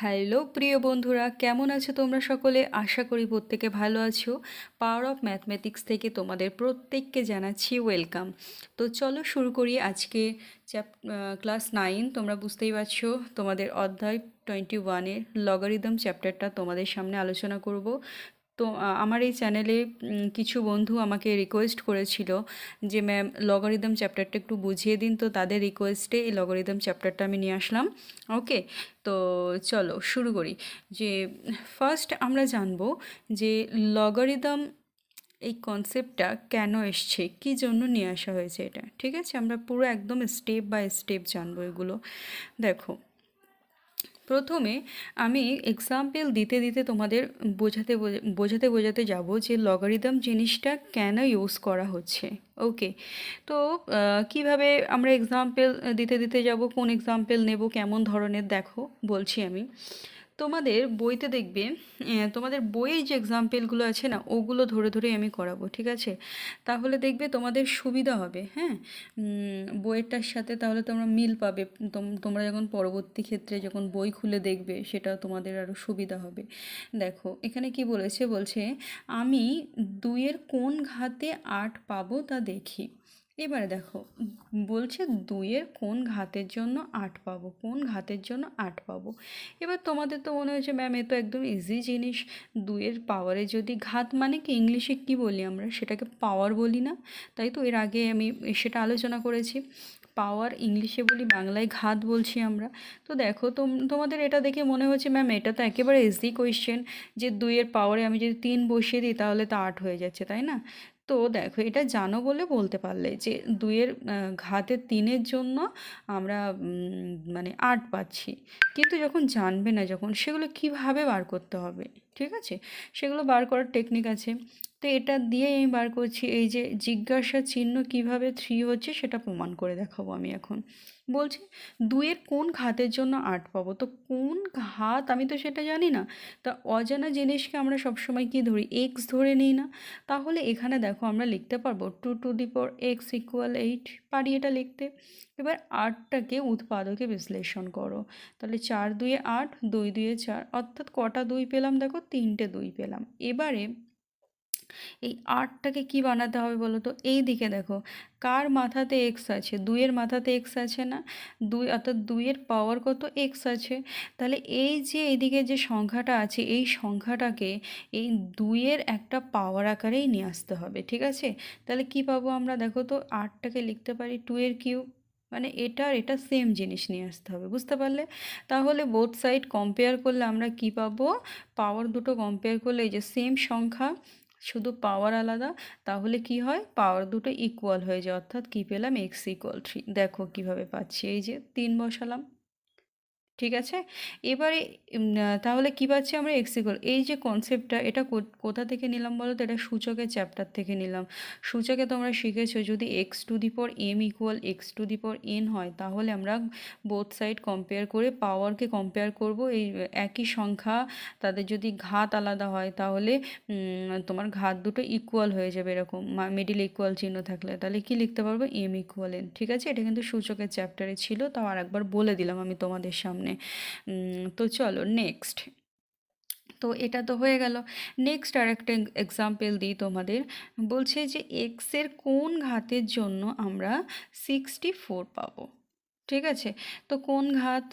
Hello প্রিয় বন্ধুরা, কেমন আছো তোমরা সকলে? আশা করি প্রত্যেকে ভালো আছো। পাওয়ার অফ ম্যাথমেটিক্স থেকে তোমাদের প্রত্যেককে জানাচ্ছি ওয়েলকাম তো চলো শুরু করি আজকে চ্যাপ ক্লাস নাইন তোমরা বুঝতেই পারছ, তোমাদের অধ্যায় টোয়েন্টি ওয়ানের লগারিদম চ্যাপ্টারটা তোমাদের সামনে আলোচনা করব। তো আমার এই চ্যানেলে কিছু বন্ধু আমাকে রিকোয়েস্ট করেছিল যে ম্যাম লগারিদম চ্যাপ্টারটা একটু বুঝিয়ে দিন। তো তাদের রিকোয়েস্টে এই লগারিদম চ্যাপ্টারটা আমি নিয়ে আসলাম। ওকে তো চলো শুরু করি। যে ফার্স্ট আমরা জানব যে লগারিদম এই কনসেপ্টটা কেন এসছে? কী জন্য নিয়ে আসা হয়েছে এটা? ঠিক আছে? আমরা পুরো একদম স্টেপ বাই স্টেপ জানব এগুলো। দেখো প্রথমে আমি এক্সাম্পল দিতে দিতে তোমাদের বোঝাতে বোঝা- বোঝাতে বোঝাতে যাব যে লগারিদম জিনিসটা কেন ইউজ করা হচ্ছে। ওকে তো কীভাবে আমরা এক্সাম্পল দিতে দিতে যাব, কোন এক্সাম্পল নেব, কেমন ধরনের দেখো, বলছি আমি। তোমাদের বইতে দেখবে তোমাদের বইয়ের যে এক্সাম্পলগুলো আছে না, ওগুলো ধরে ধরেই আমি করাবো, ঠিক আছে? তাহলে দেখবে তোমাদের সুবিধা হবে হ্যাঁ? বইয়েরটার সাথে তাহলে তোমরা মিল পাবে। তোম- তোমরা যখন পরবর্তী ক্ষেত্রে যখন বই খুলে দেখবে, সেটা তোমাদের আরও সুবিধা হবে। দেখো, এখানে কি বলেছে? বলছে, আমি দুইয়ের কোন ঘাতে আট পাবো তা দেখি। এবারে দেখো, বলছে দুইয়ের কোন ঘাতের জন্য আট পাবো, কোন ঘাতের জন্য আট পাবো। এবার তোমাদের তো মনে হয়েছে ম্যাম এ তো একদম ইজি জিনিস। দুইয়ের পাওয়ারে যদি ঘাত মানে কি, ইংলিশে কি বলি আমরা? সেটাকে পাওয়ার বলি না। তাই তো এর আগে আমি সেটা আলোচনা করেছি। পাওয়ার ইংলিশে বলি, বাংলায় ঘাত বলছি আমরা। তো দেখো, তোম, তোমাদের এটা দেখে মনে হচ্ছে ম্যাম এটা তো একেবারে ইজি কোয়েশ্চেন যে দুইয়ের পাওয়ারে আমি যদি তিন বসিয়ে দিই, তাহলে তো আট হয়ে যাচ্ছে, তাই না? তো দেখো এটা জানো বলে বলতে পারলে যে দুইয়ের ঘাতে তিনের জন্য আমরা মানে আট পাচ্ছি। কিন্তু যখন জানবে না যখন, সেগুলো কীভাবে বার করতে হবে? ঠিক আছে? সেগুলো বার করার টেকনিক আছে। তো এটা দিয়ে আমি বার করছি। এই যে জিজ্ঞাসা চিহ্ন কীভাবে থ্রি হচ্ছে সেটা প্রমাণ করে দেখাবো আমি এখন। বলছি, দুইয়ের কোন ঘাতের জন্য আট পাবো? তো কোন ঘাত আমি তো সেটা জানি না। তা অজানা জিনিসকে আমরা সবসময় কি ধরি? এক্স ধরে নিই না। তাহলে এখানে দেখো আমরা লিখতে পারব two to the power x equal eight পারি এটা লিখতে। এবার আটটাকে উৎপাদকে বিশ্লেষণ করো। তাহলে চার দুয়ে আট, দুই দুয়ে চার, অর্থাৎ কটা দুই পেলাম? দেখো তিনটে দুই পেলাম। এবারে এই আটটাকে কি বানাতে হবে বলো তো? এই দিকে দেখো, কার মাথাতে এক্স আছে? দুইয়ের মাথাতে এক্স আছে না? দুই, অর্থাৎ দুইয়ের পাওয়ার কত? এক্স আছে। তাহলে এই যে এইদিকে যে সংখ্যাটা আছে, এই সংখ্যাটাকে এই দুইয়ের একটা পাওয়ার আকারেই নিয়ে আসতে হবে, ঠিক আছে? তাহলে কি পাবো আমরা? দেখো তো, আটটাকে লিখতে পারি টু এর কিউব মানে এটা আর এটা সেম জিনিস নিয়ে আসতে হবে, বুঝতে পারলে? তাহলে বোথ সাইড কম্পেয়ার করলে আমরা কি পাবো? পাওয়ার দুটো কম্পেয়ার করলে এই যে সেম সংখ্যা শুধু পাওয়ার আলাদা, তাহলে কি হয়? পাওয়ার দুটো ইকুয়াল হয়ে যায়, অর্থাৎ কী পেলাম? এক্স ইকুয়াল থ্রি দেখো কীভাবে পাচ্ছি। এই যে তিন বসালাম। ঠিক আছে? এবারে তাহলে কি পাচ্ছি আমরা? এক্স ইকুয়াল এই যে কনসেপ্টটা এটা কোথা থেকে নিলাম বলো তো? এটা সূচকের চ্যাপ্টার থেকে নিলাম। সূচকে তোমরা শিখেছো, যদি x to the power m equal x to the power n হয়, তাহলে আমরা বোথ সাইড কম্পেয়ার করে পাওয়ারকে কম্পেয়ার করব। এই, একই সংখ্যা, তাদের যদি ঘাত আলাদা হয়, তাহলে তোমার ঘাত দুটো ইকুয়াল হয়ে যাবে এরকম। মিডিল ইকুয়াল চিহ্ন থাকলে। তাহলে কি লিখতে পারব? এম ইকুয়াল এন ঠিক আছে? এটা কিন্তু সূচকের চ্যাপ্টারে ছিল, তাও আরেকবার বলে দিলাম আমি তোমাদের সামনে। উম, তো চলো নেক্সট তো এটা তো হয়ে গেল। নেক্সট আর একটা এক্সাম্পল দিই তোমাদের। বলছে যে এক্সের কোন ঘাতের জন্য আমরা সিক্সটি ফোর পাবো। ঠিক আছে? তো কোন ঘাত?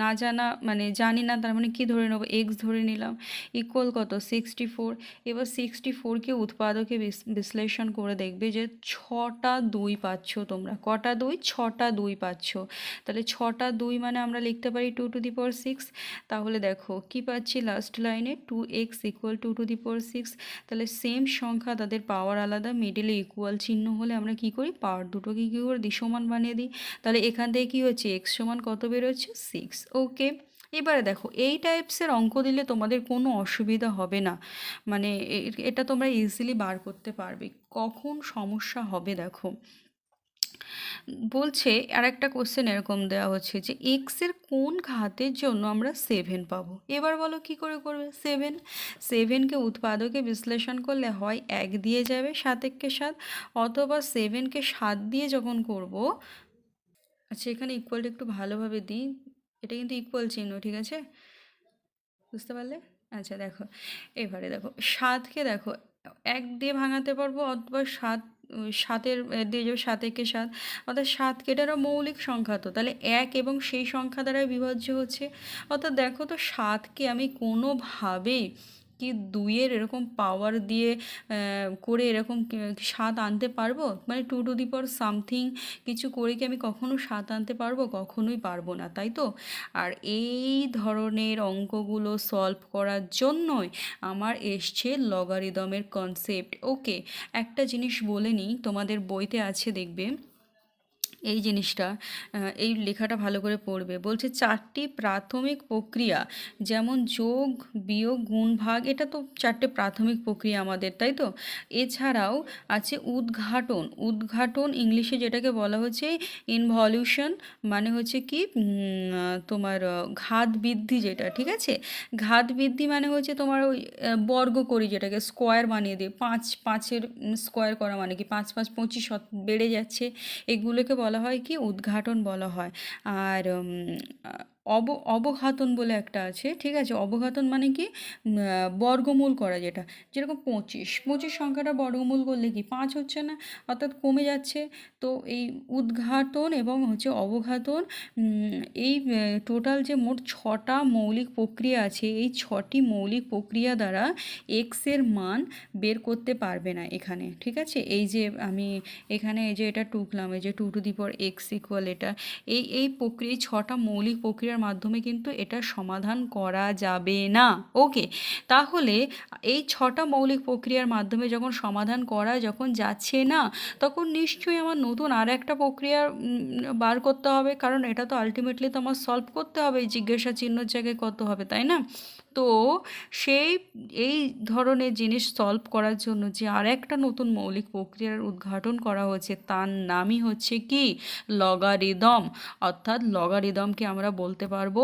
না জানা মানে জানি না তার মানে কি ধরে নেব এক্স ধরে নিলাম ইকুয়াল কত? সিক্সটি ফোর এবার সিক্সটি ফোরকে উৎপাদকে বিশ্লেষণ করে দেখবে যে ছটা দুই পাচ্ছ তোমরা। কটা দুই? ছটা দুই পাচ্ছ। তাহলে ছটা দুই মানে আমরা লিখতে পারি two to the power six তাহলে দেখো, কি পাচ্ছি লাস্ট লাইনে two x equal two to the power six তাহলে সেম সংখ্যা তাদের পাওয়ার আলাদা মিডিলে ইকুয়াল চিহ্ন হলে আমরা কি করি? পাওয়ার দুটোকে কী করে? দিই সমান বানিয়ে দিই। তাহলে এখান থেকে কী হচ্ছে? এক্স সমান কত বেরোচ্ছে? সিক্স ওকে এবারে দেখো, এই টাইপসের অঙ্ক দিলে তোমাদের কোনো অসুবিধা হবে না। মানে এটা তোমরা ইজিলি বার করতে পারবে। কখন সমস্যা হবে দেখো? বলছে আর একটা কোশ্চেন এরকম দেওয়া হচ্ছে যে এক্সের কোন ঘাতের জন্য আমরা সেভেন পাবো? এবার বলো কি করে করবে? সেভেন সেভেনকে উৎপাদকে বিশ্লেষণ করলে হয় এক দিয়ে যাবে সাত এককে সাত, অথবা সেভেনকে সাত দিয়ে যখন করব আচ্ছা এখানে ইকুয়ালটা একটু ভালোভাবে দিই। এটা কিন্তু ইকুয়াল চিহ্ন, ঠিক আছে? বুঝতে পারলে? আচ্ছা দেখো। এবারে দেখো, সাতকে দেখো, এক দিয়ে ভাঙাতে পারব অথবা সাত সাতের দিয়ে যাবে সাত, একে সাত। অর্থাৎ সাত কেটারও মৌলিক সংখ্যা তো, তাহলে এক এবং সেই সংখ্যা দ্বারা বিভাজ্য হচ্ছে। অর্থাৎ দেখো তো সাতকে আমি কোনোভাবেই কি দুইয়ের এরকম পাওয়ার দিয়ে করে এরকম স্বাদ আনতে পারব? মানে টু টু দি পর সামথিং কিছু করে কি আমি কখনো স্বাদ আনতে পারব? কখনোই পারব না, তাই তো? আর এই ধরনের অঙ্কগুলো সলভ করার জন্যই আমার এসছে লগারিদমের কনসেপ্ট ওকে একটা জিনিস বলে নিই, তোমাদের বইতে আছে দেখবে। এই জিনিসটা এই লেখাটা ভালো করে পড়বে। বলছে, চারটি প্রাথমিক প্রক্রিয়া, যেমন যোগ, বিয়োগ, গুণ, ভাগ, এটা তো চারটে প্রাথমিক প্রক্রিয়া আমাদের, তাই তো? এছাড়াও আছে উদ্ঘাটন। উদ্ঘাটন ইংলিশে যেটাকে বলা হচ্ছে ইনভলিউশন মানে হচ্ছে কি তোমার ঘাত বৃদ্ধি যেটা, ঠিক আছে? ঘাত বৃদ্ধি মানে হচ্ছে তোমার ওই বর্গ করি যেটাকে, স্কোয়ার বানিয়ে দিয়ে, পাঁচ, পাঁচের স্কোয়ার করা মানে কি, পাঁচ পাঁচ, পঁচিশ বেড়ে যাচ্ছে, এগুলোকে বলা হয় কি উদ্ঘাটন বলা হয়। আর অব, অবঘাতন বলে একটা আছে, ঠিক আছে? অবঘাতন মানে কি? বর্গমূল করা যেটা। যেরকম পঁচিশ পঁচিশ সংখ্যাটা বর্গমূল করলে কি? পাঁচ হচ্ছে না, অর্থাৎ কমে যাচ্ছে। তো এই উদ্ঘাটন এবং হচ্ছে অবঘাতন এই টোটাল যে মোট ছটা মৌলিক প্রক্রিয়া আছে, এই ছটি মৌলিক প্রক্রিয়া দ্বারা এক্সের মান বের করতে পারবে না এখানে, ঠিক আছে? এই যে আমি এখানে এই যে এটা টুকলাম, এই যে two to the power x equal এটা, এই এই প্রক্রিয়া ছটা মৌলিক প্রক্রিয়ার মাধ্যমে কিন্তু এটা সমাধান করা যাবে না। ওকে তাহলে এই ছটা মৌলিক প্রক্রিয়ার মাধ্যমে যখন সমাধান করা যখন যাচ্ছে না, তখন নিশ্চয়ই আমার নতুন আর একটা প্রক্রিয়া বার করতে হবে। কারণ এটা তো আলটিমেটলি তো আমার সলভ করতে হবে। জিজ্ঞাসা চিহ্নর জায়গায় কত হবে, তাই না? তো সেই, এই ধরনের জিনিস সলভ করার জন্য যে আর একটা নতুন মৌলিক প্রক্রিয়ার উদ্ঘাটন করা হয়েছে, তার নামই হচ্ছে কি? লগারিদম অর্থাৎ লগারিদমকে আমরা বলতে পারব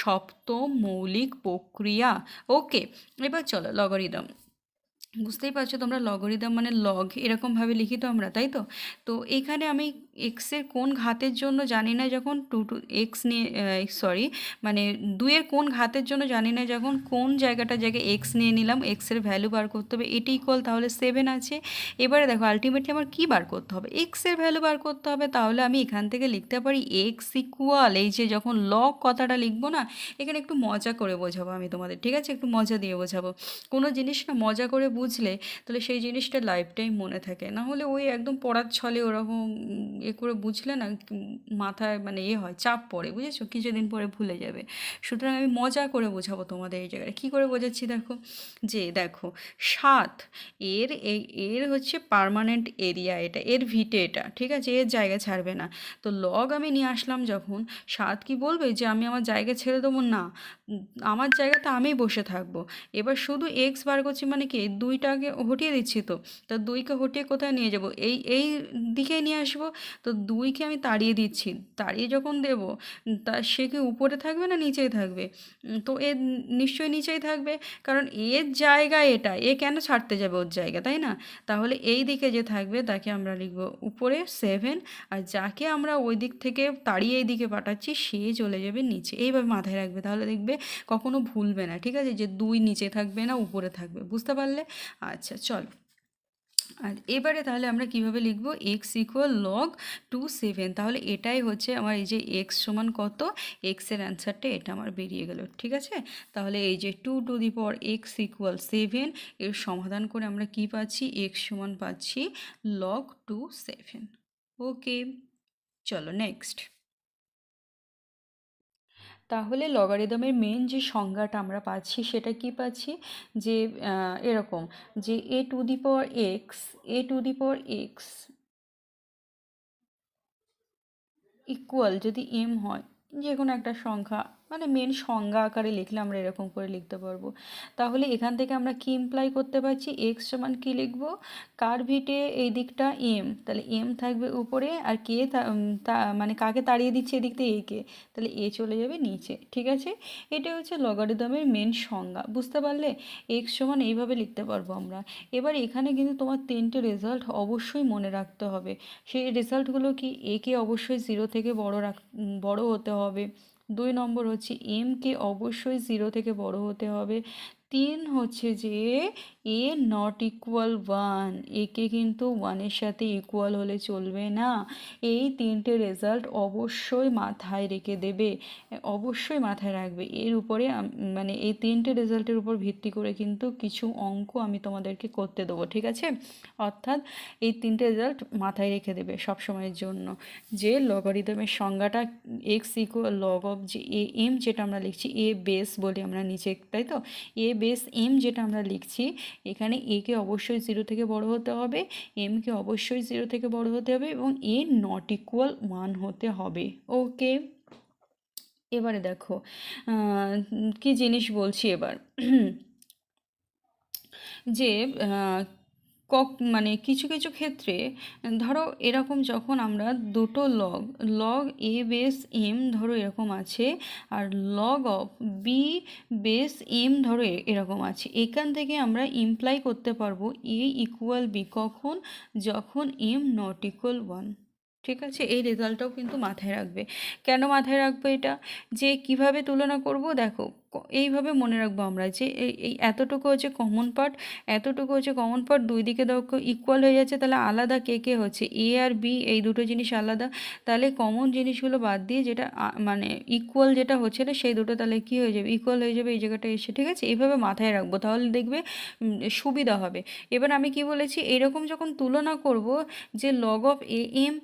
সপ্তম মৌলিক প্রক্রিয়া। ওকে এবার চলো লগারিদম বুঝতেই পারছ তোমরা লগারিদম মানে লগ এরকমভাবে লিখি তো আমরা, তাই তো? তো এখানে আমি এক্সের কোন ঘাতের জন্য জানি না যখন টু টু এক্স নিয়ে সরি মানে দুইয়ের কোন ঘাতের জন্য জানি না যখন কোন জায়গাটা জায়গায় এক্স নিয়ে নিলাম এক্সের ভ্যালু বার করতে হবে, এটি ইকুয়াল তাহলে সেভেন আছে। এবারে দেখো আলটিমেটলি আমার কী বার করতে হবে? এক্সের ভ্যালু বার করতে হবে, তাহলে আমি এখান থেকে লিখতে পারি এক্স ইকুয়াল এই যে যখন লগ কথাটা লিখব না, এখানে একটু মজা করে বোঝাবো আমি তোমাদের, ঠিক আছে? একটু মজা দিয়ে বোঝাবো। কোনো জিনিস না মজা করে বুঝলে, তাহলে সেই জিনিসটা লাইফ টাইম মনে থাকে। না হলে ওই একদম পড়ার ছলে ওরকম এ করে বুঝলে না মাথায় মানে এ হয়, চাপ পড়ে, বুঝেছ? কিছুদিন পরে ভুলে যাবে। সুতরাং আমি মজা করে বোঝাবো তোমাদের এই জায়গায়। কী করে বোঝাচ্ছি দেখো? যে দেখো, সাত, এর এই এর হচ্ছে পার্মানেন্ট এরিয়া এটা, এর ভিটে এটা, ঠিক আছে? এর জায়গা ছাড়বে না। তো লগ আমি নিয়ে আসলাম যখন, সাত কি বলবে যে আমি আমার জায়গা ছেড়ে দেবো? না। আমার জায়গাতে আমি বসে থাকব। এবার শুধু এক্স বার করছি মানে কি? দুইটাকে হটিয়ে দিচ্ছি তো। তা দুইকে হটিয়ে কোথায় নিয়ে যাব? এই এই দিকে নিয়ে আসব। তো দুইকে আমি তাড়িয়ে দিচ্ছি। তাড়িয়ে যখন দেব, তা সে কি উপরে থাকবে না নিচেই থাকবে? তো এ নিশ্চয়ই নিচেই থাকবে, কারণ এর জায়গা এটা, এ কেন ছাড়তে যাবে ওর জায়গা, তাই না? তাহলে এই দিকে যে থাকবে, তাকে আমরা লিখব উপরে সেভেন আর যাকে আমরা ওই দিক থেকে তাড়িয়ে এই দিকে পাঠাচ্ছি, সে চলে যাবে নিচে। এইভাবে মাথায় রাখবে, তাহলে দেখবে কখনো ভুলবে না, ঠিক আছে? যে দুই নিচে থাকবে না, উপরে থাকবে, বুঝতে পারলে? আচ্ছা চলো। আর এবারে তাহলে আমরা কীভাবে লিখব? X equal log two seven তাহলে এটাই হচ্ছে আমার এই যে এক্স সমান কত? এক্সের অ্যান্সারটা এটা আমার বেরিয়ে গেল, ঠিক আছে? তাহলে এই যে two to the power x equal seven এর সমাধান করে আমরা কি পাচ্ছি? এক্স সমান পাচ্ছি লগ টু সেভেন ওকে চলো নেক্সট তাহলে লগারিদমের মেন যে সংজ্ঞাটা আমরা পাচ্ছি, সেটা কি পাচ্ছি? যে এরকম যে a to the power x a to the power x equal যদি এম হয় যে কোনো একটা সংখ্যা মানে মেন সংজ্ঞা আকারে লিখলে আমরা এরকম করে লিখতে পারব। তাহলে এখান থেকে আমরা কি ইমপ্লাই করতে পারছি? এক্স সমান কী লিখব? কার ভিটে এই দিকটা এম তাহলে এম থাকবে উপরে আর কে মানে কাকে তাড়িয়ে দিচ্ছে এদিক দিয়ে? একে তাহলে এ চলে যাবে নিচে, ঠিক আছে? এটা হচ্ছে লগারিদমের মেন সংজ্ঞা, বুঝতে পারলে? এক্স সমান এইভাবে লিখতে পারব আমরা। এবার এখানে কিন্তু তোমার তিনটে রেজাল্ট অবশ্যই মনে রাখতে হবে। সেই রেজাল্টগুলো কি একে অবশ্যই জিরো থেকে বড় রাখ বড় হতে হবে? দুই নম্বর হচ্ছে এম কে অবশ্যই জিরো থেকে বড় হতে হবে। তিন হচ্ছে যে, এ নট ইকুয়াল ওয়ান একে কিন্তু ওয়ানের সাথে ইকুয়াল হলে চলবে না। এই তিনটে রেজাল্ট অবশ্যই মাথায় রেখে দেবে, অবশ্যই মাথায় রাখবে। এর উপরে মানে এই তিনটে রেজাল্টের উপর ভিত্তি করে কিন্তু কিছু অঙ্ক আমি তোমাদেরকে করতে দেবো, ঠিক আছে? অর্থাৎ এই তিনটে রেজাল্ট মাথায় রেখে দেবে সব সময়ের জন্য। যে লগারিদমের সংজ্ঞাটা এক্স ইকুয়াল লগ অফ যে এ এম যেটা আমরা লিখছি এ বেস বলি আমরা নিচে, তাই তো? এ বেস এম যেটা আমরা লিখছি, এখানে এ কে অবশ্যই জিরো থেকে বড় হতে হবে এম কে অবশ্যই জিরো থেকে বড় হতে হবে এবং এ নট ইকুয়াল ওয়ান হতে হবে। ওকে এবারে দেখো কি জিনিস বলছি এবার? যে কক মানে কিছু কিছু ক্ষেত্রে, ধরো এরকম যখন আমরা দুটো log log a base m ধরো এরকম আছে, আর log of b base m ধরো এরকম আছে, এখান থেকে আমরা ইমপ্লাই করতে পারব এ ইকুয়াল বি কখন? যখন এম নট ইকুয়াল ওয়ান ঠিক আছে? এই রেজাল্টটাও কিন্তু মাথায় রাখবে। কেন মাথায় রাখব এটা? যে কীভাবে তুলনা করব? দেখো এইভাবে মনে রাখব আমরা যে এই এতটুকু হচ্ছে কমন পার্ট এতটুকু হচ্ছে কমন পার্ট দুই দিকে দেখো ইকুয়াল হয়ে যাচ্ছে, তাহলে আলাদা কে কে হচ্ছে? এ আর বি এই দুটো জিনিস আলাদা। তাহলে কমন জিনিসগুলো বাদ দিয়ে যেটা মানে ইকুয়াল যেটা হচ্ছে না, সেই দুটো তাহলে কি হয়ে যাবে? ইকুয়াল হয়ে যাবে, এই জায়গাটা এসে, ঠিক আছে? এইভাবে মাথায় রাখব, তাহলে দেখবে সুবিধা হবে। এবার আমি কি বলেছি? এরকম যখন তুলনা করব যে log of a m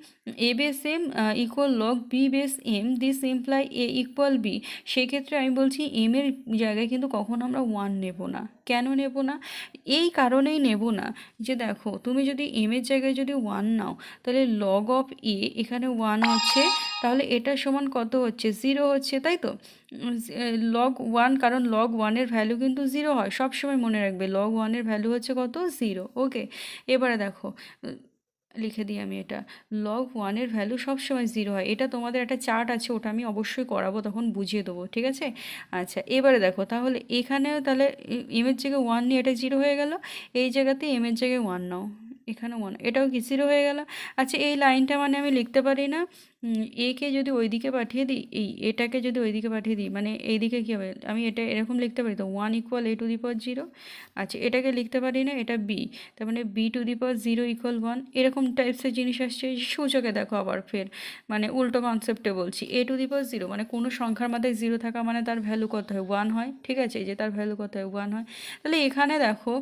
a base m equal log b base m this imply a equal b সেক্ষেত্রে আমি বলছি এম এর জায়গায় কিন্তু কখন আমরা ওয়ান নেব না। কেন নেব না? এই কারণেই নেব না যে দেখো, তুমি যদি এম এর জায়গায় যদি ওয়ান নাও, তাহলে লগ অফ এ এখানে ওয়ান হচ্ছে, তাহলে এটা সমান কত হচ্ছে? জিরো হচ্ছে, তাই তো? লগ ওয়ান কারণ লগ ওয়ানের ভ্যালু কিন্তু জিরো হয়। সব সময় মনে রাখবে লগ ওয়ানের ভ্যালু হচ্ছে কত? জিরো ওকে এবারে দেখো লিখে দিই আমি এটা। লগ ওয়ানের ভ্যালু সবসময় জিরো হয়। এটা তোমাদের একটা চার্ট আছে, ওটা আমি অবশ্যই করাবো, তখন বুঝিয়ে দেবো, ঠিক আছে? আচ্ছা এবারে দেখো, তাহলে এখানেও তাহলে এমের জায়গায় ওয়ান নিয়ে এটা জিরো হয়ে গেল, এই জায়গাতে এমের জায়গায় ওয়ান নাও। এখানে ওয়ান এটাও কি জিরো হয়ে গেল? আচ্ছা এই লাইনটা মানে আমি লিখতে পারি না। একে যদি ওইদিকে পাঠিয়ে দিই, এই, এটাকে যদি ওইদিকে পাঠিয়ে দিই মানে এইদিকে কী হবে? আমি এটা এরকম লিখতে পারি তো one equal a to the power zero আচ্ছা এটাকে লিখতে পারি না, এটা বি তার মানে b to the power zero equal one এরকম টাইপসের জিনিস আসছে, সূচকে দেখো আবার ফের মানে উল্টো কনসেপ্টে বলছি এ টু দি পাওয়ার জিরো মানে কোনো সংখ্যার মধ্যে জিরো থাকা মানে তার ভ্যালু কত হয়? ওয়ান হয়, ঠিক আছে? যে তার ভ্যালু কত হয়? ওয়ান হয়। তাহলে এখানে দেখো,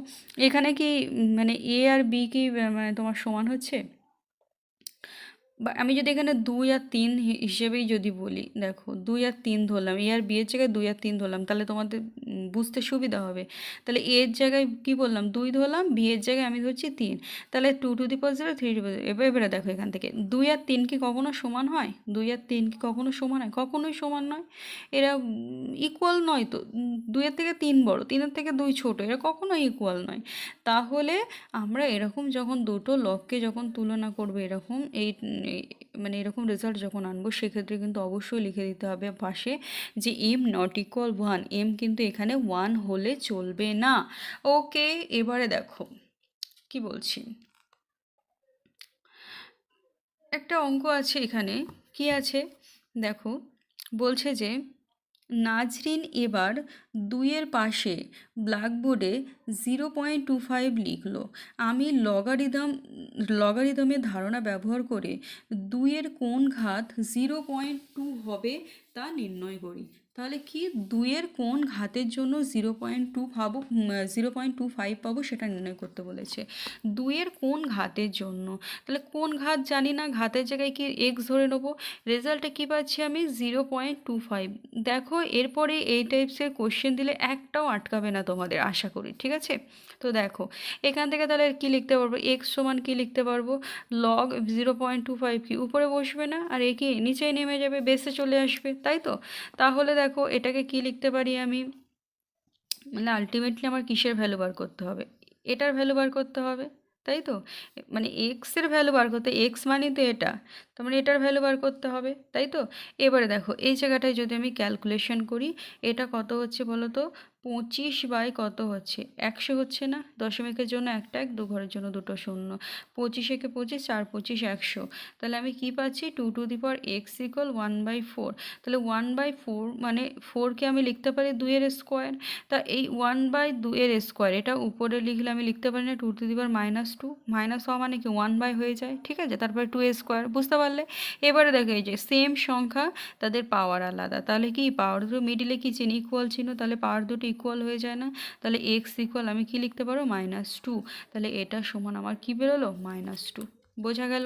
এখানে কি মানে এ আর বি কি মানে তোমার সমান হচ্ছে? বা আমি যদি এখানে দুই আর তিন হিসেবেই যদি বলি, দেখো, দুই আর তিন ধরলাম এ আর বি এর জায়গায় দুই আর তিন ধরলাম, তাহলে তোমাদের বুঝতে সুবিধা হবে। তাহলে এর জায়গায় কি বললাম? দুই ধরলাম বি এর জায়গায় আমি ধরছি তিন। তাহলে two to the power three two এবার, এবারে দেখো এখান থেকে, দুই আর তিন কি কখনো সমান হয়? দুই আর তিন কি কখনো সমান হয়? কখনোই সমান নয়। এরা ইকুয়াল নয় তো দুইয়ের থেকে তিন বড় তিনের থেকে দুই ছোট, এরা কখনোই ইকুয়াল নয়। তাহলে আমরা এরকম যখন দুটো লককে যখন তুলনা করব, এরকম এই- মানে এরকম রেজাল্ট যখন আনব, সেক্ষেত্রে কিন্তু অবশ্যই লিখে দিতে হবে পাশে যে m not equal one m কিন্তু এখানে ওয়ান হলে চলবে না। ওকে, এবারে দেখো, কি বলছি? একটা অঙ্ক আছে এখানে। কি আছে? দেখো, বলছে যে নাজরিন এবার দুইয়ের পাশে ব্ল্যাকবোর্ডে জিরো পয়েন্ট টু ফাইভ লিখল। আমি লগারিদম, লগারিদমের ধারণা ব্যবহার করে দুইয়ের কোন ঘাত জিরো পয়েন্ট টু হবে তা নির্ণয় করি। তাহলে কি দুইয়ের কোন ঘাতের জন্য জিরো পয়েন্ট টু পাবো জিরো পয়েন্ট টু ফাইভ পাবো সেটা নির্ণয় করতে বলেছে। দুইয়ের কোন ঘাতের জন্য, তাহলে কোন ঘাত জানি না, ঘাতের জায়গায় কি এক্স ধরে নেব? রেজাল্টে কী পাচ্ছি আমি? Zero point two five. দেখো, এরপরে এই টাইপসের কোশ্চেন দিলে একটাও আটকাবে না তোমাদের, আশা করি, ঠিক আছে? তো দেখো, এখান থেকে তাহলে কী লিখতে পারব? এক্স সমান কী লিখতে পারব? Log zero point two five কি? উপরে বসবে না? আর এ কি নিচেই নেমে যাবে বেসে চলে আসবে, তাই তো? তাহলে দেখো, এটাকে কি লিখতে পারি আমি? মানে আলটিমেটলি আমার কিসের ভ্যালু বার করতে হবে? এটার ভ্যালু বার করতে হবে, তাই তো? মানে এক্সের ভ্যালু বার করতে এক্স মানে তো এটা। তার মানে এটার ভ্যালু বার করতে হবে, তাই তো? এবারে দেখো, এই জায়গাটায় যদি আমি ক্যালকুলেশন করি, এটা কত হচ্ছে বলো তো পঁচিশ বাই কত হচ্ছে? একশো হচ্ছে না? দশমিকের জন্য একটা এক, দু ঘরের জন্য দুটো শূন্য। পঁচিশ একে পঁচিশ, চার পঁচিশ, একশো। তাহলে আমি কি পাচ্ছি? Two to the power x equal one by four তাহলে ওয়ান বাই ফোর মানে ফোরকে আমি লিখতে পারি দুইয়ের স্কোয়ার তা এই ওয়ান বাই দুইয়ের স্কোয়ার এটা উপরে লিখলে আমি লিখতে পারি না two to the power minus two minus হওয়া মানে কি ওয়ান বাই হয়ে যায়, ঠিক আছে? তারপরে টু স্কোয়ার বুঝতে পারলে? এবারে দেখো এই যে সেম সংখ্যা তাদের পাওয়ার আলাদা। তাহলে কি? পাওয়ার দুটো মিডিলে কি চিনি ইকুয়াল ছিল? তাহলে পাওয়ার দুটো ইকুয়াল হয়ে যায় না, তাহলে এক্স ইকুয়াল আমি কি লিখতে পারো মাইনাস টু তাহলে এটা সমান আমার কি বেরোলো? মাইনাস টু বোঝা গেল?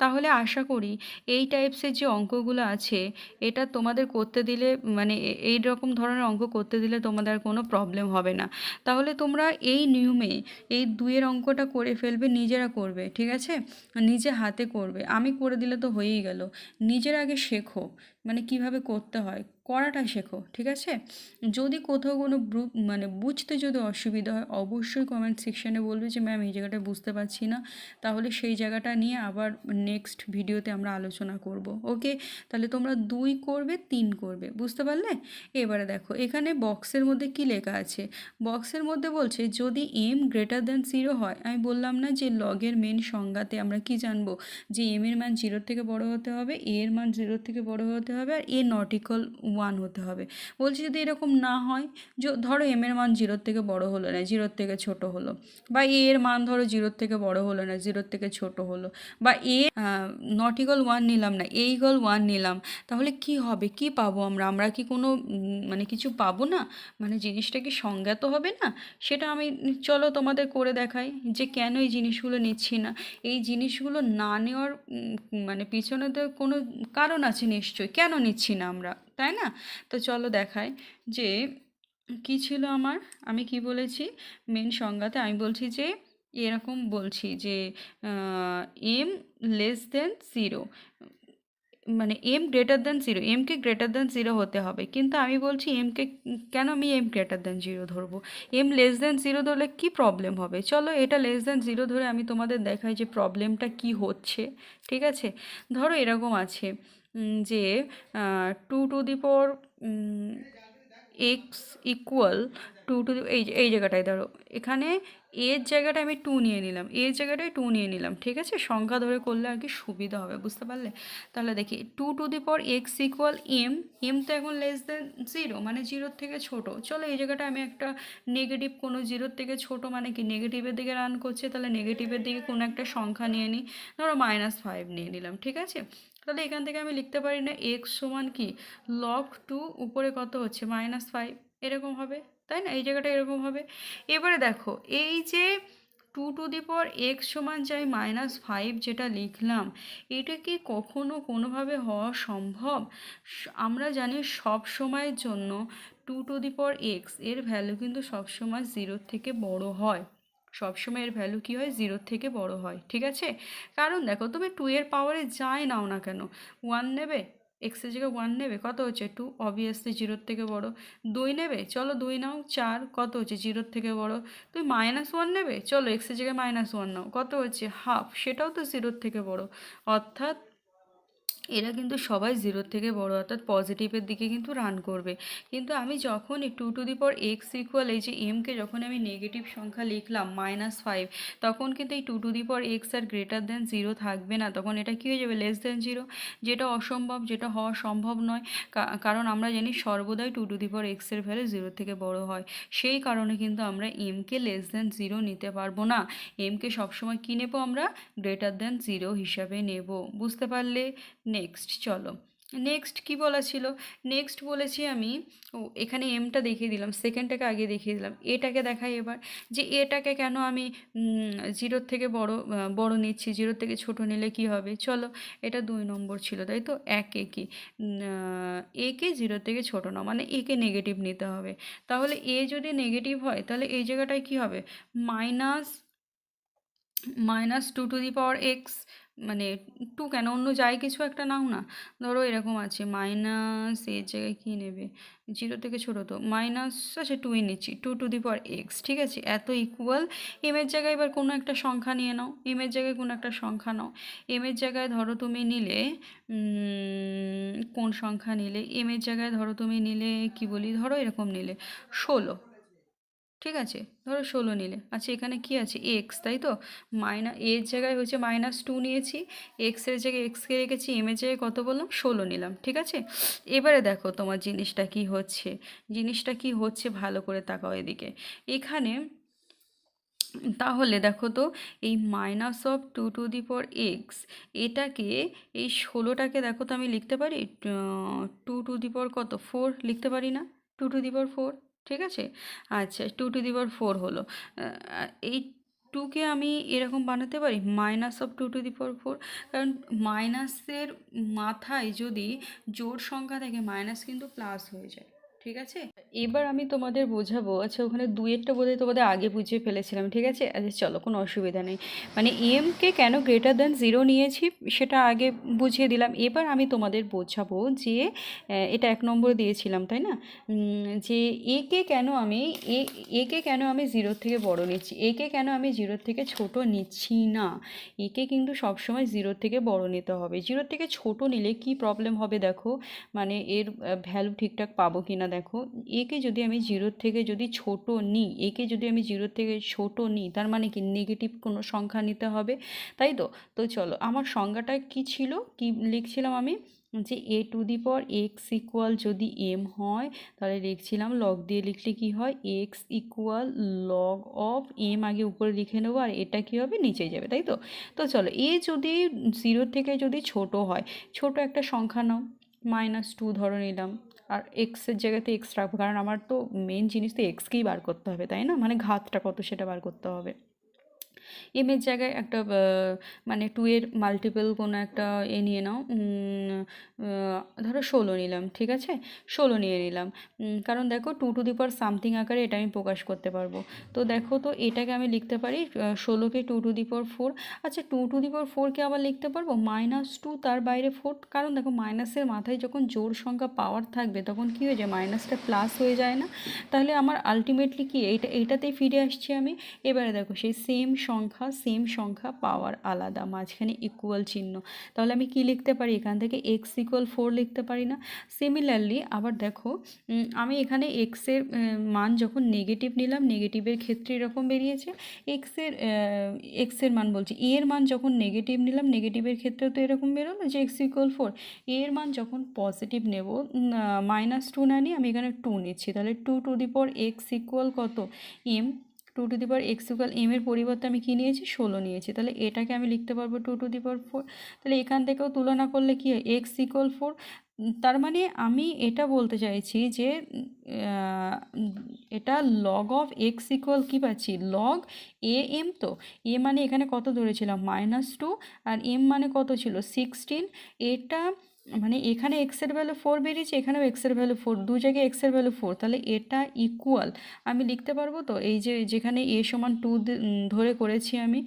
তাহলে আশা করি এই টাইপসের যে অঙ্কগুলো আছে, এটা তোমাদের করতে দিলে মানে এই রকম ধরনের অঙ্ক করতে দিলে তোমাদের কোনো প্রবলেম হবে না। তাহলে তোমরা এই নিয়মে এই দুইয়ের অঙ্কটা করে ফেলবে, নিজেরা করবে, ঠিক আছে? নিজে হাতে করবে। আমি করে দিলে তো হয়েই গেল। নিজের আগে শেখো মানে কীভাবে করতে হয়। করাটা শেখো, ঠিক আছে? যদি কোথাও কোনো মানে বুঝতে যদি অসুবিধা হয়, অবশ্যই কমেন্ট সেকশানে বলবে যে ম্যাম এই জায়গাটা বুঝতে পারছি না। তাহলে সেই জায়গাটা নিয়ে আবার নেক্সট ভিডিওতে আমরা আলোচনা করব ওকে তাহলে তোমরা দুই করবে, তিন করবে, বুঝতে পারলে? এবারে দেখো, এখানে বক্সের মধ্যে কি লেখা আছে? বক্সের মধ্যে বলছে, যদি এম গ্রেটার দ্যান জিরো হয়, আমি বললাম না যে লগের মেন সংজ্ঞাতে আমরা কি জানব? যে এম এর মান জিরোর থেকে বড় হতে হবে এ এর মান জিরোর থেকে বড় হতে হবে, আর এ নট ইকুয়াল ওয়ান হতে হবে। বলছি যদি এরকম না হয়, য- ধরো এম এর মান জিরোর থেকে বড় হলো না জিরোর থেকে ছোট হলো, বা এ এর মান ধরো জিরোর থেকে বড় হলো না জিরোর থেকে ছোট হলো, বা এ নট ইকুয়াল ওয়ান নিলাম না এ ইকুয়াল ওয়ান নিলাম, তাহলে কি হবে? কি পাবো আমরা? আমরা কি কোনো মানে কিছু পাবো না? মানে জিনিসটা কি সংজ্ঞাত হবে না? সেটা আমি, চলো তোমাদের করে দেখাই যে কেন এই জিনিসগুলো নিচ্ছি না। এই জিনিসগুলো না নেওয়ার মানে পিছনে তো কোনো কারণ আছে নিশ্চয়ই। কেন নিচ্ছি না আমরা? তাই না? তো চলো দেখাই যে কি ছিল আমার। আমি কি বলেছি? মেন সংজ্ঞাতে আমি বলছি যে এরকম বলছি যে এম লেস দেন জিরো মানে এম গ্রেটার দ্যান জিরো এমকে গ্রেটার দ্যান জিরো হতে হবে। কিন্তু আমি বলছি এমকে কেন আমি এম গ্রেটার দ্যান জিরো ধরবো? এম লেস দ্যান জিরো ধরলে কি প্রবলেম হবে? চলো এটা লেস দ্যান জিরো ধরে আমি তোমাদের দেখাই যে প্রবলেমটা কি হচ্ছে, ঠিক আছে? ধরো এরকম আছে। যে two to the power x equal two two এই এই জায়গাটায় ধরো। এখানে এর জায়গাটায় আমি টু নিয়ে নিলাম। এর জায়গাটায় টু নিয়ে নিলাম, ঠিক আছে? সংখ্যা ধরে করলে আর কি সুবিধা হবে, বুঝতে পারলে? তাহলে দেখি two to the power x equal M M তো এখন লেস দেন জিরো মানে জিরোর থেকে ছোট। চলো, এই জায়গাটা আমি একটা নেগেটিভ কোনো জিরোর থেকে ছোট মানে কি নেগেটিভের দিকে রান করছে, তাহলে নেগেটিভের দিকে কোনো একটা সংখ্যা নিয়ে নিই। ধরো মাইনাস ফাইভ নিয়ে নিলাম, ঠিক আছে? তাহলে এখান থেকে আমি লিখতে পারি না এক্স সমান কি? লগ টু উপরে কত হচ্ছে? মাইনাস ফাইভ এরকম হবে, তাই না? এই জায়গাটা এরকম হবে। এবারে দেখো, এই যে two to the power x সমান যে আমি মাইনাস ফাইভ যেটা লিখলাম, এটা কি কখনো কোনোভাবে হওয়া সম্ভব? আমরা জানি সব সময়ের জন্য টু টু দি পর এক্সের ভ্যালু কিন্তু সবসময় জিরোর থেকে বড় হয়। সবসময় এর ভ্যালু কী হয়? জিরোর থেকে বড় হয়, ঠিক আছে? কারণ দেখো, তুমি টু এর পাওয়ারে যাই নাও না কেন ওয়ান নেবে এক্সের জায়গায় ওয়ান নেবে, কত হচ্ছে? টু অবভিয়াসলি জিরোর থেকে বড়। দুই নেবে, চলো দুই নাও, চার, কত হচ্ছে? জিরোর থেকে বড়। তুই মাইনাস ওয়ান নেবে, চলো এক্সের জায়গায় মাইনাস ওয়ান নাও, কত হচ্ছে? হাফ সেটাও তো জিরোর থেকে বড়। অর্থাৎ এরা কিন্তু সবাই জিরোর থেকে বড়, অর্থাৎ পজিটিভের দিকে কিন্তু রান করবে। কিন্তু আমি যখন two to the power x equal এই যে এমকে যখন আমি নেগেটিভ সংখ্যা লিখলাম মাইনাস ফাইভ তখন কিন্তু এই two to the power x R greater than zero থাকবে না। তখন এটা কী হয়ে যাবে? লেস দ্যান জিরো যেটা অসম্ভব, যেটা হওয়া সম্ভব নয়। কারণ আমরা জানি সর্বদাই টু টু দি পর এক্সের ভ্যালু জিরো থেকে বড় হয়। সেই কারণে কিন্তু আমরা এমকে লেস দ্যান জিরো নিতে পারব না। এমকে সবসময় কী নেব আমরা? গ্রেটার দ্যান জিরো হিসাবে নেব। বুঝতে পারলে নেক্সট চলো। নেক্সট কি বলা ছিল? নেক্সট বলেছি আমি, ও, এখানে এমটা দেখিয়ে দিলাম সেকেন্ডটাকে আগে দেখিয়ে দিলাম। এটাকে দেখাই এবার, যে এটাকে কেন আমি জিরোর থেকে বড় বড় নিচ্ছি জিরোর থেকে ছোট নিলে কি হবে? চলো, এটা দুই নম্বর ছিল, তাই তো? এক একে একে জিরোর থেকে ছোট না মানে একে নেগেটিভ নিতে হবে। তাহলে এ যদি নেগেটিভ হয়, তাহলে এই জায়গাটায় কি হবে? Minus minus two to the power x মানে টু কেন অন্য যাই কিছু একটা নাও না। ধরো এরকম আছে মাইনাস এর জায়গায় কী নেবে? জিরো থেকে ছোটো তো মাইনাস আচ্ছা টুই নিচ্ছি two to the power x ঠিক আছে? এত ইকুয়াল এমের জায়গায় এবার কোনো একটা সংখ্যা নিয়ে নাও এমের জায়গায় কোনো একটা সংখ্যা নাও। এমের জায়গায় ধরো তুমি নিলে কোন সংখ্যা নিলে? এমের জায়গায় ধরো তুমি নিলে, কি বলি? ধরো এরকম নিলে, ষোলো। ঠিক আছে? ধরো ষোলো নিলে। আচ্ছা এখানে কি আছে? এক্স তাই তো? মাইনা, এর জায়গায় হচ্ছে মাইনাস টু নিয়েছি। এক্সের জায়গায় এক্সকে রেখেছি এম এমের জায়গায় কত বললাম? ষোলো নিলাম, ঠিক আছে? এবারে দেখো তোমার জিনিসটা কি হচ্ছে। জিনিসটা কি হচ্ছে ভালো করে তাকাও এদিকে। এখানে তাহলে দেখো তো, এই minus of two to the power x এটাকে এই ষোলোটাকে দেখো তো আমি লিখতে পারি টু টু দি পর কত? ফোর লিখতে পারি না? টু টু দি পর ফোর ঠিক আছে? আচ্ছা টু টু দি ফোর হলো। এই টুকে আমি এরকম বানাতে পারি? Minus of two to the four কারণ মাইনাসের মাথায় যদি জোর সংখ্যা থাকে মাইনাস কিন্তু প্লাস হয়ে যায়। ঠিক আছে? এবার আমি তোমাদের বোঝাবো আচ্ছা ওখানে দুয়েরটা বোধহয় তোমাদের আগে বুঝিয়ে ফেলেছিলাম, ঠিক আছে? আচ্ছা চলো, কোনো অসুবিধা নেই। মানে এমকে কেন গ্রেটার দ্যান জিরো নিয়েছি সেটা আগে বুঝিয়ে দিলাম। এবার আমি তোমাদের বোঝাবো যে এটা এক নম্বর দিয়েছিলাম, তাই না? যে একে কেন আমি এ একে কেন আমি জিরোর থেকে বড় নিচ্ছি? একে কেন আমি জিরোর থেকে ছোট নিচ্ছি না? একে কিন্তু সবসময় জিরোর থেকে বড় নিতে হবে। জিরোর থেকে ছোট নিলে কি প্রবলেম হবে দেখো? মানে এর ভ্যালু ঠিকঠাক পাবো কি না দেখো, একে যদি আমি জিরোর থেকে যদি ছোট নিই, একে যদি আমি জিরোর থেকে ছোট নিই, তার মানে কি নেগেটিভ কোনো সংখ্যা নিতে হবে? তাই তো? তো চলো, আমার সংজ্ঞাটা কি ছিল? কি লিখছিলাম আমি? যে a to the power x equal যদি এম হয়, তাহলে লিখছিলাম লগ দিয়ে লিখলে কি হয়? X equal log of m আগে উপরে লিখে নেব, আর এটা কি হবে? নিচে যাবে, তাই তো? তো চলো এ যদি জিরোর থেকে যদি ছোট হয়, ছোট একটা সংখ্যা নাও মাইনাস টু ধরে নিলাম। আর এক্সের জায়গাতে এক্স রাখব। কারণ আমার তো মেন জিনিস তো এক্সকেই বার করতে হবে, তাই না? মানে ঘাতটা কত সেটা বার করতে হবে। এমের জায়গায় একটা মানে টু এর মাল্টিপল কোনো একটা এ নিয়ে নাও। ধরো ষোলো নিলাম, ঠিক আছে? ষোলো নিয়ে নিলাম। কারণ দেখো two to the power something আকারে এটা আমি প্রকাশ করতে পারব। তো দেখো তো এটাকে আমি লিখতে পারি ষোলোকে two to the power four আচ্ছা টু টু দি পার ফোরকে আবার লিখতে পারব? মাইনাস টু তার বাইরে ফোর কারণ দেখো মাইনাসের মাথায় যখন জোর সংখ্যা পাওয়ার থাকবে, তখন কী হয়ে যায়? মাইনাসটা প্লাস হয়ে যায় না। তাহলে আমার আলটিমেটলি কি? এইটা, এইটাতেই ফিরে আসছি আমি। এবারে দেখো সেই সেম সংখ্যা সেম সংখ্যা পাওয়ার আলাদা, মাঝখানে ইকুয়াল চিহ্ন। তাহলে আমি কি লিখতে পারি? এখান থেকে এক্স ইকুয়াল ফোর লিখতে পারি না? সিমিলারলি আবার দেখো আমি এখানে এক্সের মান যখন নেগেটিভ নিলাম নেগেটিভের ক্ষেত্রে এরকম বেরিয়েছে। এক্সের এক্সের মান বলছি এর মান যখন নেগেটিভ নিলাম নেগেটিভের ক্ষেত্রেও তো এরকম বেরোলো যে এক্স ইকুয়াল ফোর এর মান যখন পজিটিভ নেব মাইনাস টু না নিয়ে আমি এখানে টু নিচ্ছি। তাহলে two to the power x equal কত? M two to the power x equal m এর পরিবর্তে আমি কী নিয়েছি? ষোলো নিয়েছি। তাহলে এটাকে আমি লিখতে পারব two to the power four তাহলে এখান থেকেও তুলনা করলে কী হয়? এক্স ইকুয়াল ফোর তার মানে আমি এটা বলতে চাইছি যে এটা লগ অফ এক্স ইকুয়াল কী পাচ্ছি? লগ এ এম তো। এ মানে এখানে কত ধরেছিলাম? মাইনাস টু আর এম মানে কত ছিল? সিক্সটিন এটা মানে এখানে এক্সের ভ্যালু ফোর বেরিয়েছে, এখানেও এক্সের ভ্যালু ফোর দু জায়গায় এক্সের ভ্যালু ফোর তাহলে এটা ইকুয়াল আমি লিখতে পারব তো? এই যে যেখানে এ সমান টু ধরে করেছি আমি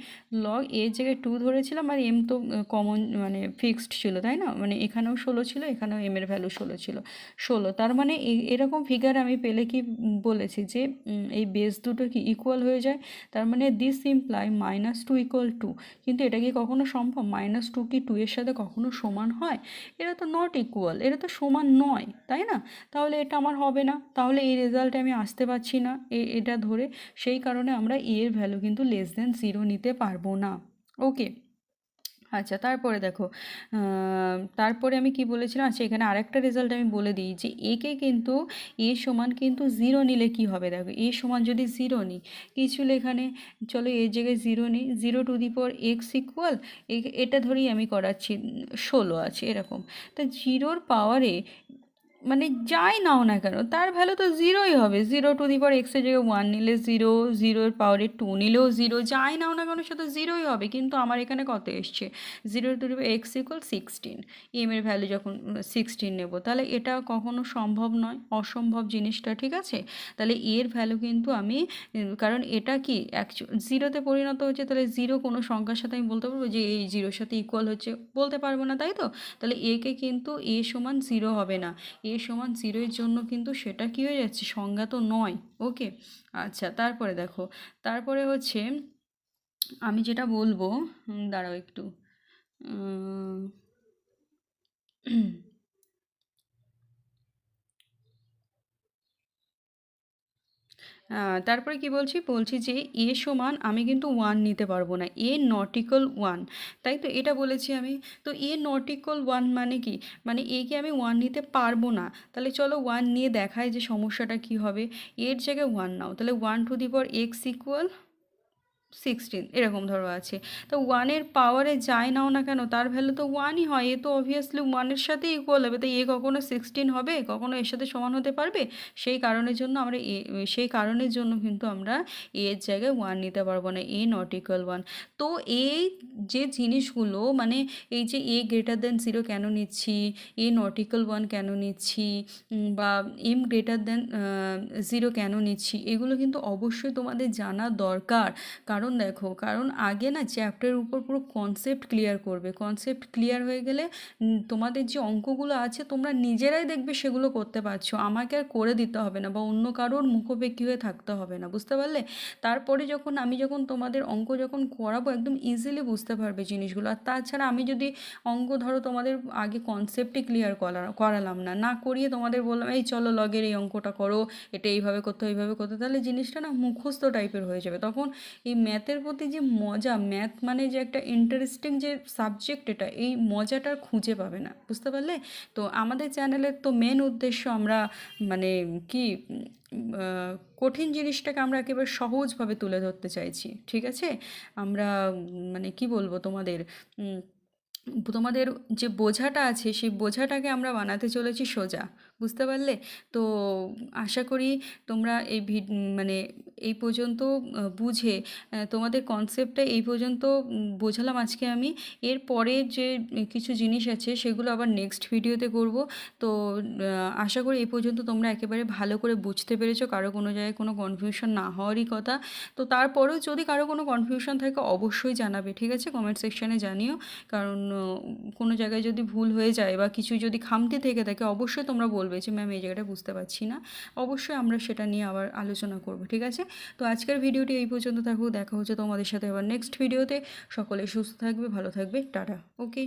লগ এর জায়গায় টু ধরেছিলাম আর এম তো কমন মানে ফিক্সড ছিল, তাই না? মানে এখানেও ষোলো ছিল, এখানেও এম এর ভ্যালু ষোলো ছিল। ষোলো, তার মানে এরকম ফিগার আমি পেলে কি বলেছি যে এই বেস দুটো কি ইকুয়াল হয়ে যায়? তার মানে this imply minus two equal two কিন্তু এটা কি কখনো সম্ভব? মাইনাস টু কি টু এর সাথে কখনো সমান হয়? এরা তো নট ইকুয়াল এরা তো সমান নয়, তাই না? তাহলে এটা আমার হবে না, তাহলে এই রেজাল্টে আমি আসতে পারছি না এটা ধরে, সেই কারণে আমরা এর ভ্যালু কিন্তু লেস দেন জিরো নিতে পারব না ওকে আচ্ছা তারপরে দেখো তারপরে আমি কি বলেছিলাম? আচ্ছা এখানে আরেকটা রেজাল্ট আমি বলে দিই যে, একে কিন্তু এ সমান কিন্তু জিরো নিলে কি হবে? দেখো, এ সমান যদি জিরো নিই, কিছু এখানে চলো এর জায়গায় জিরো নিই zero to the power x equal এটা ধরেই আমি করাচ্ছি, ষোলো আছে, এরকম। তা জিরোর পাওয়ারে মানে যাই নাও না কেন, তার ভ্যালু তো জিরোই হবে। জিরো টু দি পাওয়ার এক্সের জায়গায় ওয়ান নিলে জিরো জিরোর পাওয়ারে টু নিলেও জিরো যাই নাও না কেন সেটা জিরোই হবে। কিন্তু আমার এখানে কত এসছে? Zero to the x equal sixteen m এর ভ্যালু যখন সিক্সটিন নেব, তাহলে এটা কখনো সম্ভব নয়, অসম্ভব জিনিসটা, ঠিক আছে? তাহলে এর ভ্যালু কিন্তু আমি কারণ এটা কি অ্যাকচু জিরোতে পরিণত হচ্ছে, তাহলে জিরো কোনো সংখ্যার সাথে আমি বলতে পারব যে এই জিরোর সাথে ইকুয়াল হচ্ছে। বলতে পারব না, তাই তো? তাহলে একে কিন্তু এ সমান জিরো হবে না। এ সমান জিরোর জন্য কিন্তু সেটা কী হয়ে যাচ্ছে? সংজ্ঞা তো নয়। ওকে আচ্ছা তারপরে দেখো। তারপরে হচ্ছে আমি যেটা বলব দাঁড়াও একটু। তারপরে কি বলছি? বলছি যে এ সমান আমি কিন্তু ওয়ান নিতে পারব না। এ নটিক্যাল ওয়ান তাই তো? এটা বলেছি আমি। তো এ নটিক্যাল ওয়ান মানে কি? মানে এ কি আমি ওয়ান নিতে পারব না। তাহলে চলো ওয়ান নিয়ে দেখায় যে সমস্যাটা কি হবে। এর জায়গায় ওয়ান নাও। তাহলে one two the power x equal sixteen এরকম ধরো আছে। তো ওয়ানের পাওয়ারে যায় নাও না কেন, তার ভ্যালু তো ওয়ানই হয়, এ তো অবভিয়াসলি ওয়ানের সাথে ইকুয়াল হবে। তো এ কখনো সিক্সটিন হবে কখনো এর সাথে সমান হতে পারবে? সেই কারণের জন্য আমরা এ, সেই কারণের জন্য কিন্তু আমরা এ এর জায়গায় ওয়ান নিতে পারব না, এ নট ইকুয়াল ওয়ান তো এই যে জিনিসগুলো মানে এই যে এ গ্রেটার দেন জিরো কেন নিচ্ছি, এ নট ইকুয়াল ওয়ান কেন নিচ্ছি বা এম গ্রেটার দেন জিরো কেন নিচ্ছি, এগুলো কিন্তু অবশ্যই তোমাদের জানা দরকার। কারণ দেখো, কারণ আগে না চ্যাপ্টারের উপর পুরো কনসেপ্ট ক্লিয়ার করবে। কনসেপ্ট ক্লিয়ার হয়ে গেলে তোমাদের যে অঙ্কগুলো আছে, তোমরা নিজেরাই দেখবে সেগুলো করতে পারছ। আমাকে আর করে দিতে হবে না বা অন্য কারোর মুখোপেক্ষী হয়ে থাকতে হবে না, বুঝতে পারলে? তারপরে যখন আমি যখন তোমাদের অঙ্ক যখন করাবো, একদম ইজিলি বুঝতে পারবে জিনিসগুলো। আর তাছাড়া আমি যদি অঙ্ক ধরো তোমাদের আগে কনসেপ্টই ক্লিয়ার করা করালাম না না করিয়ে তোমাদের বললাম, এই চলো লগের এই অঙ্কটা করো, এটা এইভাবে করতে এইভাবে করতে তাহলে জিনিসটা না মুখস্থ টাইপের হয়ে যাবে। তখন এই ম্যাথের প্রতি যে মজা, ম্যাথ মানে যে একটা ইন্টারেস্টিং যে সাবজেক্ট এটা, এই মজাটা খুঁজে পাবে না, বুঝতে পারলে? তো আমাদের চ্যানেলের তো মেন উদ্দেশ্য আমরা মানে কি কঠিন জিনিসটাকে আমরা একেবারে সহজভাবে তুলে ধরতে চাইছি, ঠিক আছে? আমরা মানে কি বলব তোমাদের তোমাদের যে বোঝাটা আছে, সেই বোঝাটাকে আমরা বানাতে চলেছি সোজা। বুঝতে পারলে? তো আশা করি তোমরা এই ভিড মানে এই পর্যন্ত বুঝে তোমাদের কনসেপ্টটা এই পর্যন্ত বোঝালাম আজকে আমি। এর পরে যে কিছু জিনিস আছে, সেগুলো আবার নেক্সট ভিডিওতে করব। তো আশা করি এই পর্যন্ত তোমরা একেবারে ভালো করে বুঝতে পেরেছ, কারও কোনো জায়গায় কোনো কনফিউশন না হওয়ারই কথা। তো তারপরেও যদি কারও কোনো কনফিউশন থাকে, অবশ্যই জানাবে, ঠিক আছে? কমেন্ট সেকশানে জানিও। কারণ কোনো জায়গায় যদি ভুল হয়ে যায় বা কিছু যদি খামতি থেকে থাকে, অবশ্যই তোমরা বলবে যে ম্যাম এই জায়গাটা বুঝতে পারছি না। অবশ্যই আমরা সেটা নিয়ে আবার আলোচনা করব, ঠিক আছে? তো আজকের ভিডিওটি এই পর্যন্ত থাকুক, দেখা হচ্ছে তোমাদের সাথে আবার নেক্সট ভিডিওতে সকলে সুস্থ থাকবে, ভালো থাকবে, টাটা ওকে